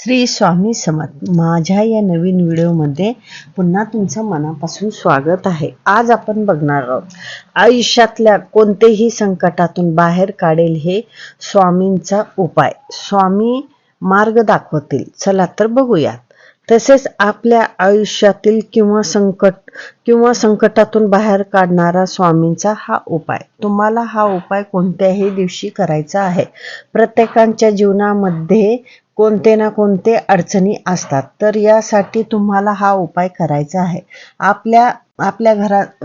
श्री स्वामी समर्थ. माझ्या या नवीन व्हिडिओमध्ये पुन्हा तुमचं मनापासून स्वागत आहे. आज आपण बघणार आहोत आयुष्यातल्या कोणतेही संकटातून बाहेर काढेल हे स्वामींचा उपाय. स्वामी मार्ग दाखवतील. चला तर बघूयात. तसेच आपल्या आयुष्यातील किंवा संकट किंवा संकटातून बाहेर काढणारा स्वामींचा हा उपाय. तुम्हाला हा उपाय कोणत्याही दिवशी करायचा आहे. प्रत्येकांच्या जीवनामध्ये कोणते ना कोणते अडचणी असतात. तर यासाठी तुम्हाला हा उपाय करायचा आहे. आपल्या आपल्या घरात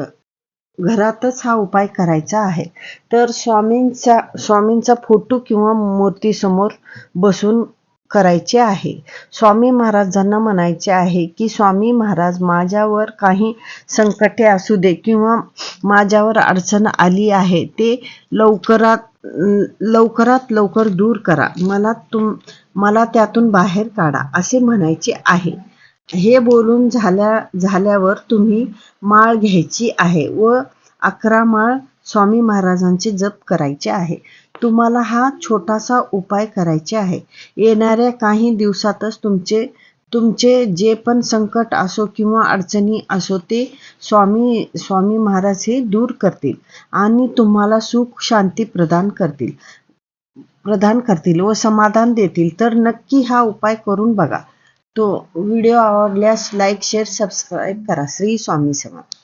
घरातच हा उपाय करायचा आहे. तर स्वामींचा स्वामींचा फोटो किंवा मूर्तीसमोर बसून करायचे आहे. स्वामी महाराजांना म्हणायचे आहे की स्वामी महाराज माझ्यावर काही संकटे असू दे किंवा माझ्यावर अडचण आली आहे ते लवकरात लवकरात लवकर दूर करा. मला तुम मला त्यातून बाहेर काढा असे म्हणायचे आहे. हे बोलून झाल्या झाल्यावर तुम्ही माळ घ्यायची आहे व अकरा माळ स्वामी महाराजांचे जप करायचे आहे. तुम्हाला हा छोटासा उपाय करायचे आहे. येणाऱ्या काही दिवसातच तुमचे तुमचे जे पण संकट असो किंवा अडचणी असो ते स्वामी स्वामी महाराज हे दूर करतील आणि तुम्हाला सुख शांती प्रदान करतील प्रदान करतील व समाधान देतील. तर नक्की हा उपाय करून बघा. तो व्हिडिओ आवडल्यास लाईक शेअर सबस्क्राईब करा. श्री स्वामी समर्थ.